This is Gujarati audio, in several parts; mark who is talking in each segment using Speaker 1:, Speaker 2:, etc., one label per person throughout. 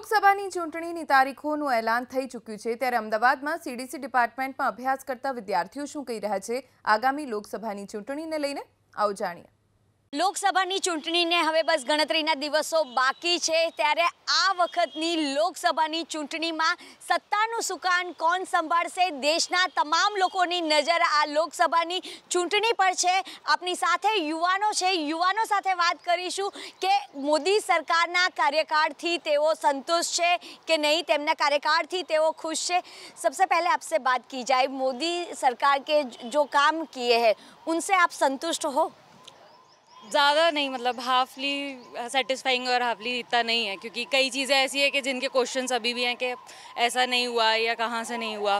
Speaker 1: લોકસભાની ચૂંટણીની તારીખોનું એલાન થઈ ચૂક્યું છે, ત્યારે અમદાવાદમાં સીડીસી ડિપાર્ટમેન્ટમાં અભ્યાસ કરતા વિદ્યાર્થીઓ શું કહી રહ્યા છે? આગામી લોકસભાની ચૂંટણીને લઈને આવો જાણીએ.
Speaker 2: લોકસભાની ચૂંટણીને હવે બસ ગણતરીના દિવસો બાકી છે. ત્યારે આ વખતની લોકસભાની ચૂંટણીમાં સત્તાનું સુકાન કોણ સંભાળશે? દેશના તમામ લોકોની નજર આ લોકસભાની ચૂંટણી પર છે. આપની સાથે યુવાનો છે. યુવાનો સાથે વાત કરીશું કે મોદી સરકારના કાર્યકાળથી તેઓ સંતુષ્ટ છે કે નહીં? તેમના કાર્યકાળથી તેઓ ખુશ છે. સબસે પહેલે આપસે વાત કી જાય. મોદી સરકાર કે જો કામ કિએ હૈ, ઉનસે આપ સંતુષ્ટ હો?
Speaker 3: ज़्यादा नहीं मतलब हाफली सेटिस्फाइंग और हाफली इतना नहीं है क्योंकि कई चीज़ें ऐसी है कि जिनके क्वेश्चन अभी भी हैं कि ऐसा नहीं हुआ या कहाँ से नहीं हुआ।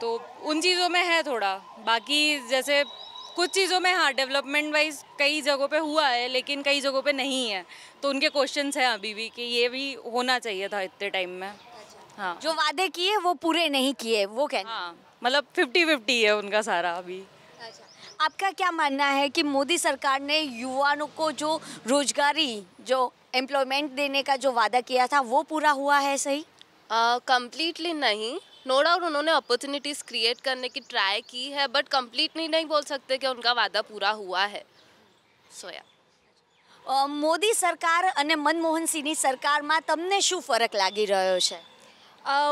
Speaker 3: तो उन चीज़ों में है थोड़ा। बाकी जैसे कुछ चीज़ों में हाँ डेवलपमेंट वाइज कई जगहों पे हुआ है लेकिन कई जगहों पे नहीं है। तो उनके क्वेश्चंस हैं अभी भी कि ये भी होना चाहिए था इतने टाइम में। हाँ।
Speaker 2: जो वादे किए वो पूरे नहीं किए वो कहना।
Speaker 3: हाँ मतलब फिफ्टी फिफ्टी है उनका सारा अभी।
Speaker 2: आपका क्या मानना है कि मोदी सरकार ने युवाओं को जो रोजगारी जो एम्प्लॉयमेंट देने का जो वादा किया था वो पूरा हुआ है सही
Speaker 4: कम्प्लीटली नहीं नो डाउट उन्होंने अपॉर्चुनिटीज़ क्रिएट करने की ट्राई की है बट कम्प्लीटली नहीं बोल सकते कि उनका वादा पूरा हुआ है સોયા
Speaker 2: અ, મોદી સરકાર અને મનમોહન સિંહની સરકારમાં તમને શું ફરક લાગી રહ્યો છે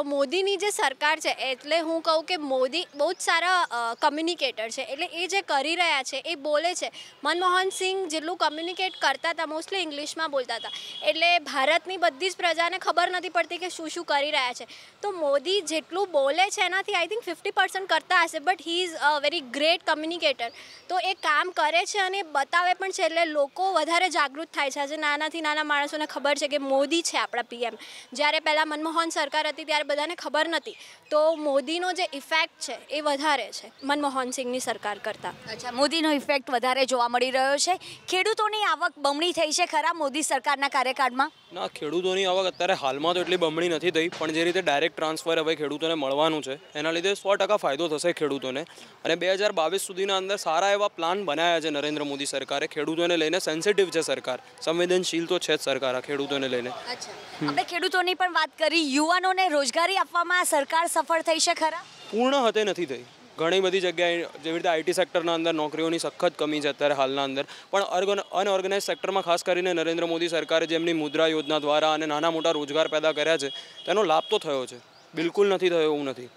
Speaker 5: મોદીની જે સરકાર છે, એટલે હું કહું કે મોદી બહુ જ સારા કમ્યુનિકેટર છે. એટલે એ જે કરી રહ્યા છે, એ બોલે છે. મનમોહન સિંહ જેટલું કમ્યુનિકેટ કરતા હતા મોસ્ટલી ઇંગ્લિશમાં બોલતા હતા. એટલે ભારતની બધી જ પ્રજાને ખબર નથી પડતી કે શું શું કરી રહ્યા છે. તો મોદી જેટલું બોલે છે, એનાથી આઈ થિંક ફિફ્ટી પર્સન્ટ કરતા હશે but he is a very great communicator તો એ કામ કરે છે અને બતાવે પણ છે, એટલે લોકો વધારે જાગૃત થાય છે. આજે નાનાથી નાના માણસોને ખબર છે કે મોદી છે આપણા પીએમ જ્યારે પહેલાં મનમોહન સરકાર હતી ત્યારે બધાને ખબર નથી તો મોદીનો જે ઇફેક્ટ છે એ વધારે છે મનમોહન સિંહની સરકાર કરતાં.
Speaker 2: અચ્છા મોદીનો ઇફેક્ટ વધારે જોવા મળી રહ્યો છે. ખેડૂતોની આવક બમણી થઈ છે ખરા મોદી સરકારના કાર્યકાળમાં?
Speaker 6: ના ખેડૂતોની આવક અત્યારે હાલમાં તો એટલી બમણી નથી થઈ પણ જે રીતે ડાયરેક્ટ ટ્રાન્સફર હવે ખેડૂતોને મળવાનું છે એના લીધે સો ટકા ફાયદો થશે ખેડૂતોને. અને બે હજાર બાવીસ સુધીના અંદર સારા એવા પ્લાન બનાવ્યા છે નરેન્દ્ર મોદી સરકારે ખેડૂતોને લઈને સેન્સિટિવ છે સરકાર સંવેદનશીલ તો છે જ સરકાર આ ખેડૂતોને લઈને.
Speaker 2: અચ્છા આપણે ખેડૂતોની પણ વાત કરી યુવાનોને રોજગારી આપવામાં સરકાર સફળ થઈ છે ખરા?
Speaker 6: પૂર્ણ હતે નથી થઈ. ઘણી બધી જગ્યાએ જેવી રીતે આઈટી સેક્ટરના અંદર નોકરીઓની સખત કમી છે અત્યારે હાલના અંદર. પણ અનઓર્ગેનાઇઝ સેક્ટરમાં ખાસ કરીને નરેન્દ્ર મોદી સરકારે જેમની મુદ્રા યોજના દ્વારા અને નાના મોટા રોજગાર પેદા કર્યા છે તેનો લાભ તો થયો છે. બિલકુલ નથી થયો એવું નથી.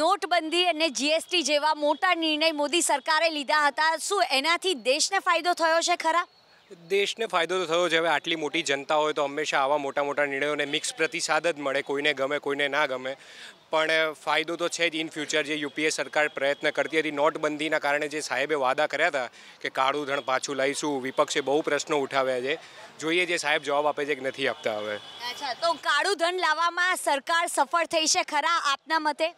Speaker 2: નોટબંધી અને જીએસટી જેવા મોટા નિર્ણય મોદી સરકારે લીધા હતા. શું એનાથી દેશને ફાયદો થયો છે ખરા?
Speaker 7: દેશને ફાયદો તો થયો છે. હવે આટલી મોટી જનતા હોય તો હંમેશા આવા મોટા મોટા નિર્ણયોને મિક્સ પ્રતિસાદ જ મળે. કોઈને ગમે કોઈને ના ગમે. પણ ફાયદો તો છે જ ઇન ફ્યુચર જે યુપીએ સરકાર પ્રયત્ન કરતી હતી નોટબંધીના કારણે જે સાહેબે વાદા કર્યા હતા કે કાળું ધણ પાછું લાવીશું વિપક્ષે બહુ પ્રશ્નો ઉઠાવ્યા છે. જોઈએ જે સાહેબ જવાબ આપે છે કે નથી આપતા હવે.
Speaker 2: અચ્છા તો કાળું ધન લાવવામાં સરકાર સફળ થઈ છે ખરા આપના મતે?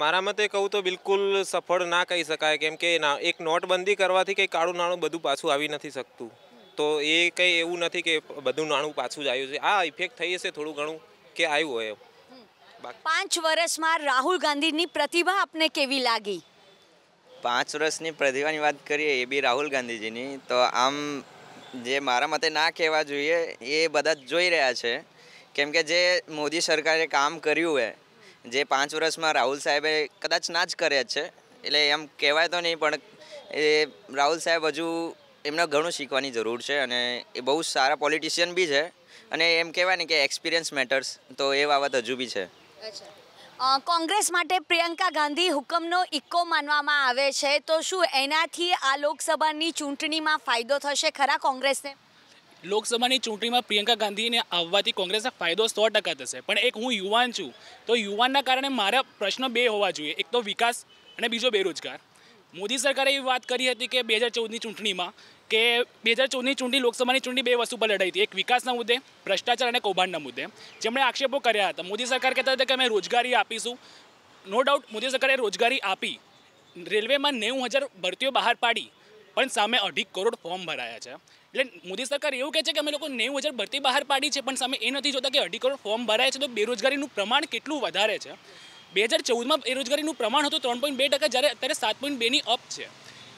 Speaker 8: મારા મતે કહું તો બિલકુલ સફળ ના કહી શકાય. કેમ કે એક નોટબંધી કરવાથી કંઈ કાળું નાણું બધું પાછું આવી નથી શકતું. તો એ કંઈ એવું નથી કે બધું નાણું પાછું જ આવ્યું છે. આ ઇફેક્ટ થઈ હશે થોડું ઘણું કે આવ્યું હોય
Speaker 2: પાંચ વર્ષમાં રાહુલ ગાંધીની પ્રતિભા આપને કેવી લાગી?
Speaker 9: પાંચ વર્ષની પ્રતિભાની વાત કરીએ એ બી રાહુલ ગાંધીજીની તો આમ જે મારા મતે ના કહેવા જોઈએ એ બધા જ જોઈ રહ્યા છે. કેમ કે જે મોદી સરકારે કામ કર્યું હે જે પાંચ વર્ષમાં રાહુલ સાહેબે કદાચ ના જ કર્યા જ છે. એટલે એમ કહેવાય તો નહીં પણ એ રાહુલ સાહેબ હજુ એમને ઘણું શીખવાની જરૂર છે અને એ બહુ સારા પોલિટિશિયન બી છે. અને એમ કહેવાય ને કે એક્સપિરિયન્સ મેટર્સ તો એ બાબત હજુ બી છે.
Speaker 2: કોંગ્રેસ માટે પ્રિયંકા ગાંધી હુકમનો ઇક્કો માનવામાં આવે છે તો શું એનાથી આ લોકસભાની ચૂંટણીમાં ફાયદો થશે ખરા કોંગ્રેસને?
Speaker 10: લોકસભાની ચૂંટણીમાં પ્રિયંકા ગાંધીને આવવાથી કોંગ્રેસને ફાયદો સો ટકા થશે. પણ એક હું યુવાન છું તો યુવાનના કારણે મારા પ્રશ્નો બે હોવા જોઈએ. એક તો વિકાસ અને બીજો બેરોજગાર. મોદી સરકારે એવી વાત કરી હતી કે બે હજાર ચૌદની ચૂંટણીમાં કે બે હજાર ચૌદની ચૂંટણી લોકસભાની ચૂંટણી બે વસ્તુ પર લડાઈ હતી. એક વિકાસના મુદ્દે, ભ્રષ્ટાચાર અને કૌભાંડના મુદ્દે. જેમણે આક્ષેપો કર્યા હતા. મોદી સરકાર કહેતા હતા કે અમે રોજગારી આપીશું. નો ડાઉટ મોદી સરકારે રોજગારી આપી. રેલવેમાં નેવું હજાર ભરતીઓ બહાર પાડી, પણ સામે અઢી કરોડ ફોર્મ ભરાયા છે. એટલે મોદી સરકાર એવું કહે છે કે અમે લોકો નેવું હજાર ભરતી બહાર પાડી છે, પણ સામે એ નથી જોતા કે અઢી કરોડ ફોર્મ ભરાયા છે તો બેરોજગારીનું પ્રમાણ કેટલું વધારે છે? બે હજાર ચૌદમાં બેરોજગારીનું પ્રમાણ હતું ત્રણ પોઈન્ટ બે ટકા, જ્યારે અત્યારે સાત પોઈન્ટ બેની અપ છે.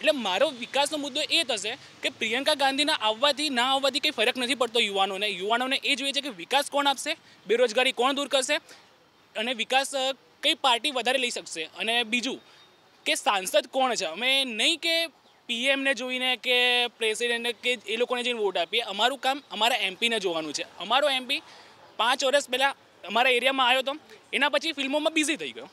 Speaker 10: એટલે મારો વિકાસનો મુદ્દો એ થશે કે પ્રિયંકા ગાંધીના આવવાથી, ના આવવાથી કંઈ ફરક નથી પડતો યુવાનોને. યુવાનોને એ જોઈએ છે કે વિકાસ કોણ આપશે, બેરોજગારી કોણ દૂર કરશે, અને વિકાસ કઈ પાર્ટી વધારે લઈ શકશે? અને બીજું, કે સાંસદ કોણ છે? અમે નહીં કે પીએમને જોઈને કે પ્રેસિડેન્ટને કે એ લોકોને જઈને વોટ આપીએ. અમારું કામ અમારા એમપીને જોવાનું છે. અમારો એમપી પાંચ વર્ષ પહેલાં અમારા એરિયામાં આવ્યો હતો એના પછી ફિલ્મોમાં બિઝી થઈ ગયો.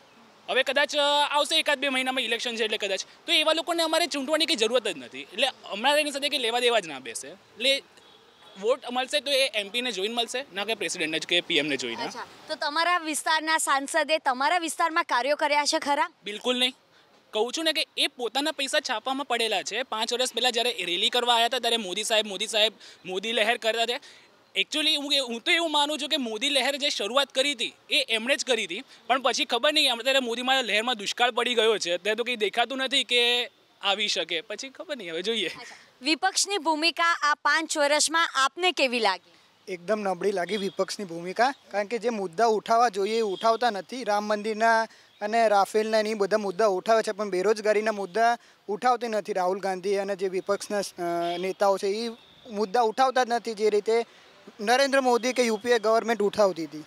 Speaker 10: હવે કદાચ આવશે એકાદ બે મહિનામાં ઇલેક્શન છે એટલે કદાચ. તો એવા લોકોને અમારે ચૂંટવાની કંઈ જરૂરત જ નથી. એટલે અમારે એની સાથે કંઈ લેવા દેવા જ ના બેસે. એટલે વોટ મળશે તો એ એમપીને જોઈને મળશે ના કે પ્રેસિડેન્ટને જ કે પીએમને જોઈને.
Speaker 2: તો તમારા વિસ્તારના સાંસદે તમારા વિસ્તારમાં કાર્યો કર્યા છે ખરા?
Speaker 10: બિલકુલ નહીં. કહું છું ને કે એ પોતાના પૈસા છાપવામાં પડેલા છે. પાંચ વર્ષ પહેલાં જ્યારે રેલી કરવા આવ્યા હતા ત્યારે મોદી સાહેબ મોદી સાહેબ મોદી લહેર કરતા હતા. એકચ્યુઅલી હું હું તો એવું માનું છું કે મોદી લહેર જે શરૂઆત કરી હતી એ એમણે જ કરી હતી. પણ પછી ખબર નહીં અત્યારે મોદીમાં લહેરમાં દુષ્કાળ પડી ગયો છે. અત્યારે તો કંઈ દેખાતું નથી કે આવી શકે. પછી ખબર નહીં હવે જોઈએ.
Speaker 2: વિપક્ષની ભૂમિકા આ પાંચ વર્ષમાં આપને કેવી લાગી?
Speaker 11: એકદમ નબળી લાગી વિપક્ષની ભૂમિકા. કારણ કે જે મુદ્દા ઉઠાવવા જોઈએ એ ઉઠાવતા નથી. રામ મંદિરના અને રાફેલના એ બધા મુદ્દા ઉઠાવે છે પણ બેરોજગારીના મુદ્દા ઉઠાવતી નથી રાહુલ ગાંધી અને જે વિપક્ષના નેતાઓ છે એ મુદ્દા ઉઠાવતા જ નથી જે રીતે નરેન્દ્ર મોદી કે યુપીએ ગવર્મેન્ટ ઉઠાવતી હતી?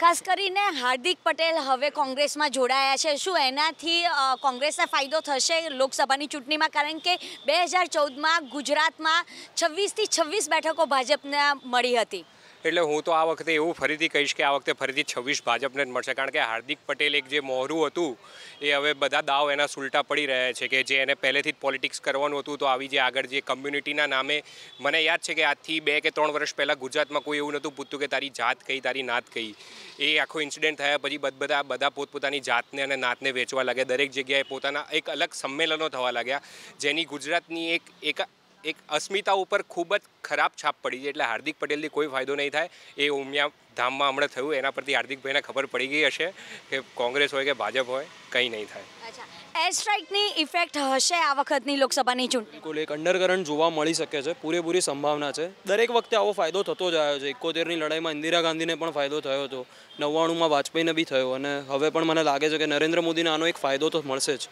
Speaker 2: ખાસ કરીને હાર્દિક પટેલ હવે કોંગ્રેસમાં જોડાયા છે. શું એનાથી કોંગ્રેસને ફાયદો થશે લોકસભાની ચૂંટણીમાં? કારણ કે બે હજાર ચૌદમાં ગુજરાતમાં છવ્વીસથી છવ્વીસ બેઠકો ભાજપને મળી હતી.
Speaker 7: એટલે હું તો આ વખતે એવું ફરીથી કહીશ કે આ વખતે ફરીથી છવ્વીસ ભાજપને જ મળશે. કારણ કે હાર્દિક પટેલ એક જે મોહરું હતું, એ હવે બધા દાવ એના સુલટા પડી રહ્યા છે કે જે એને પહેલેથી જ પોલિટિક્સ કરવાનું હતું, તો આવી જે આગળ જે કમ્યુનિટીના નામે મને યાદ છે કે આજથી બે કે ત્રણ વર્ષ પહેલાં ગુજરાતમાં કોઈ એવું નહોતું પૂછતું કે તારી જાત કઈ, તારી નાત કઈ. એ આખો ઇન્સિડન્ટ થયા પછી બધ- બધા બધા પોતપોતાની જાતને અને નાતને વેચવા લાગ્યા. દરેક જગ્યાએ પોતાના એક અલગ સંમેલનો થવા લાગ્યા, જેની ગુજરાતની એક એક એક અસ્મિતા ઉપર ખૂબ જ ખરાબ છાપ પડી છે એટલે હાર્દિક પટેલથી કોઈ ફાયદો નહીં થાય. એ ઉમિયા ધામમાં હમણાં થયું એના પરથી હાર્દિકભાઈને ખબર પડી ગઈ હશે કે કોંગ્રેસ હોય કે ભાજપ હોય કંઈ નહીં થાય.
Speaker 2: અચ્છા એર સ્ટ્રાઇકની ઇફેક્ટ હશે આ વખતની લોકસભાની ચૂંટણી?
Speaker 6: બિલકુલ એક અંડરકરંટ જોવા મળી શકે છે પૂરેપૂરી સંભાવના છે. દરેક વખતે આવો ફાયદો થતો જ આવ્યો છે. એકોતેરની લડાઈમાં ઇન્દિરા ગાંધીને પણ ફાયદો થયો હતો. નવ્વાણુંમાં વાજપેયીને બી થયો અને હવે પણ મને લાગે છે કે નરેન્દ્ર મોદીને આનો એક ફાયદો તો મળશે જ.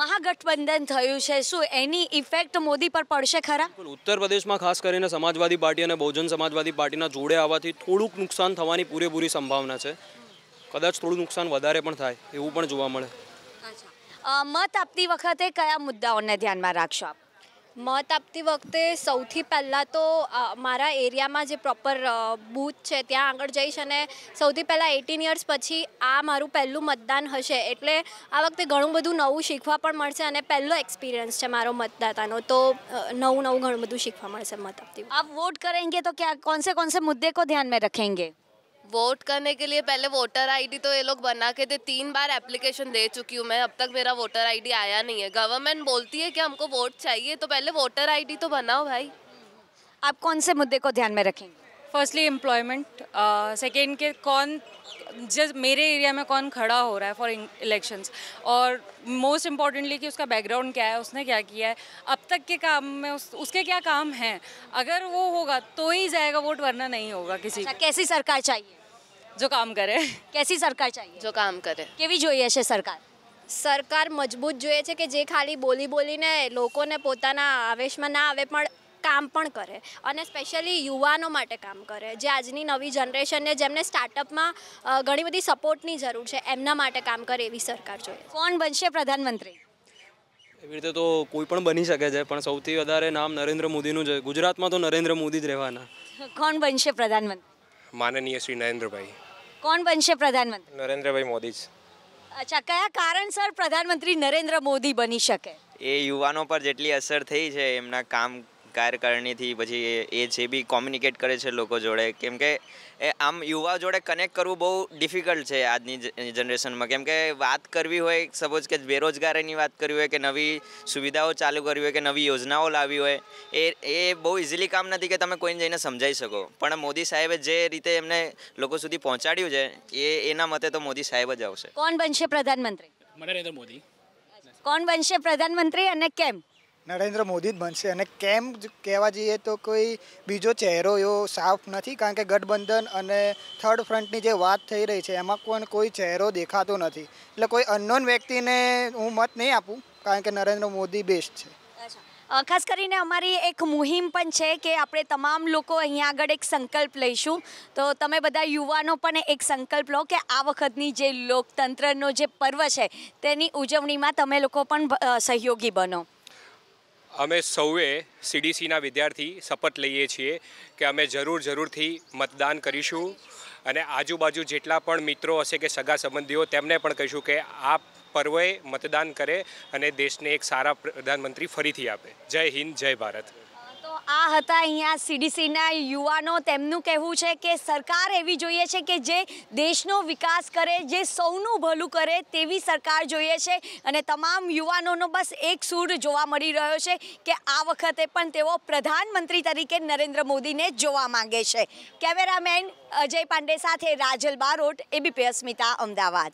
Speaker 2: મહાગઠબંધન થયું છે. શું એની ઇફેક્ટ મોદી પર પડશે ખરા?
Speaker 6: ઉત્તર પ્રદેશમાં ખાસ કરીને સમાજવાદી પાર્ટી અને બહુજન સમાજવાદી પાર્ટીના જોડે આવવાથી થોડુંક નુકસાન થવાની પૂરેપૂરી સંભાવના છે. કદાચ થોડું નુકસાન વધારે પણ થાય એવું પણ જોવા મળે.
Speaker 2: મત આપતી વખતે કયા મુદ્દાઓને ધ્યાનમાં રાખશો આપ?
Speaker 5: મત આપતી વખતે સૌથી પહેલાં તો મારા એરિયામાં જે પ્રોપર બૂથ છે ત્યાં આગળ જઈશ અને સૌથી પહેલાં એટીન યર્સ પછી આ મારું પહેલું મતદાન હશે. એટલે આ વખતે ઘણું બધું નવું શીખવા પણ મળશે અને પહેલો એક્સપિરિયન્સ છે મારો મતદાતાનો. તો નવું નવું ઘણું બધું શીખવા મળશે મત આપતી
Speaker 2: આપ વોટ કરેંગે તો ક્યાં કોણ સે કોણ સે મુદ્દે કો ધ્યાન મેં રખેંગે?
Speaker 4: वोट करने के लिए पहले वोटर आईडी तो ये लोग बना के दे तीन बार एप्लीकेशन दे चुकी हूँ मैं अब तक मेरा वोटर आईडी आया नहीं है। गवर्नमेंट बोलती है कि हमको वोट चाहिए तो पहले वोटर आईडी तो बनाओ भाई।
Speaker 2: आप कौन से मुद्दे को ध्यान में रखेंगे?
Speaker 3: फर्स्टली एम्प्लॉयमेंट सेकेंड के कौन जब मेरे एरिया में कौन खड़ा हो रहा है फॉर इलेक्शंस और मोस्ट इम्पॉर्टेंटली कि उसका बैकग्राउंड क्या है उसने क्या किया है? अब तक के काम में उस, उसके क्या काम हैं? अगर वो होगा तो ही जाएगा वोट वरना नहीं होगा किसी
Speaker 2: अच्छा, कैसी सरकार चाहिए?
Speaker 3: જો કામ કરે.
Speaker 2: કેસી સરકાર ચાહીએ?
Speaker 4: જો કામ કરે.
Speaker 2: કેવી જોઈએ છે સરકાર?
Speaker 5: સરકાર મજબૂત જોઈએ છે કે જે ખાલી બોલી બોલીને લોકોને પોતાના આવેશમાં ના આવે પણ કામ પણ કરે. અને સ્પેશિયલી યુવાનો માટે કામ કરે. જે આજની નવી જનરેશનને જેમને સ્ટાર્ટઅપમાં ઘણી બધી સપોર્ટની જરૂર છે એમના માટે કામ કરે એવી સરકાર જોઈએ.
Speaker 2: કોણ બનશે પ્રધાનમંત્રી?
Speaker 6: એવી રીતે તો કોઈ પણ બની શકે છે પણ સૌથી વધારે નામ નરેન્દ્ર મોદીનું છે ગુજરાતમાં તો નરેન્દ્ર મોદી જ રહેવાના.
Speaker 2: કોણ બનશે પ્રધાનમંત્રી?
Speaker 7: માનનીય શ્રી નરેન્દ્રભાઈ.
Speaker 2: કોણ બનશે પ્રધાનમંત્રી?
Speaker 8: નરેન્દ્રભાઈ મોદી જ.
Speaker 2: અચ્છા કયા કારણસર પ્રધાનમંત્રી નરેન્દ્ર મોદી બની શકે?
Speaker 9: એ યુવાનો પર જેટલી અસર થઈ છે એમના કામ કાર્યકારિણીથી પછી એ- જે બી કોમ્યુનિકેટ કરે છે લોકો જોડે કેમ કે એ આમ યુવા જોડે કનેક્ટ કરવું બહુ ડિફિકલ્ટ છે આજની જનરેશનમાં કેમ કે વાત કરવી હોય સપોઝ કે બેરોજગારીની વાત કરવી હોય કે નવી સુવિધાઓ ચાલુ કરવી હોય કે નવી યોજનાઓ લાવવી હોય એ એ બહુ ઇઝીલી કામ નથી કે તમે કોઈને જઈને સમજાવી શકો. પણ મોદી સાહેબે જે રીતે એમને લોકો સુધી પહોંચાડ્યું છે એ એના મતે તો મોદી સાહેબ જ આવશે.
Speaker 2: કોણ બનશે પ્રધાનમંત્રી?
Speaker 10: નરેન્દ્ર મોદી.
Speaker 2: કોણ બનશે પ્રધાનમંત્રી અને કેમ?
Speaker 11: નરેન્દ્ર મોદી જ બનશે. અને કેમ કહેવા જઈએ તો કોઈ બીજો ચહેરો એવો સાફ નથી, કારણ કે ગઠબંધન અને થર્ડ ફ્રન્ટની જે વાત થઈ રહી છે, એમાં પણ કોઈ ચહેરો દેખાતો નથી. એટલે કોઈ અનનોન વ્યક્તિને હું મત નહીં આપું, કારણ કે નરેન્દ્ર મોદી બેસ્ટ છે.
Speaker 2: ખાસ કરીને અમારી એક મુહિમ પણ છે કે આપણે તમામ લોકો અહીંયા આગળ એક સંકલ્પ લઈશું. તો તમે બધા યુવાનો પણ એક સંકલ્પ લો કે આ વખતની જે લોકતંત્રનો જે પર્વ છે, તેની ઉજવણીમાં તમે લોકો પણ સહયોગી બનો.
Speaker 7: અમે સૌએ સીડીસીના વિદ્યાર્થી શપથ લઈએ છીએ કે અમે જરૂર જરૂરથી મતદાન કરીશું અને આજુબાજુ જેટલા પણ મિત્રો હશે કે સગા સંબંધીઓ, તેમને પણ કહીશું કે આ પર્વે મતદાન કરે અને દેશને એક સારા પ્રધાનમંત્રી ફરીથી આપે. જય હિન્દ, જય ભારત.
Speaker 2: આ હતા અહીંયા સીડીસીના યુવાનો. તેમનું કહેવું છે કે સરકાર એવી જોઈએ છે કે જે દેશનો વિકાસ કરે, જે સૌનું ભલું કરે તેવી સરકાર જોઈએ છે. અને તમામ યુવાનોનો બસ એક સૂર જોવા મળી રહ્યો છે કે આ વખતે પણ તેઓ પ્રધાનમંત્રી તરીકે નરેન્દ્ર મોદીને જોવા માંગે છે. કેમેરામેન અજય પાંડે સાથે રાજલ બારોટ એબીપી અસ્મિતા અમદાવાદ.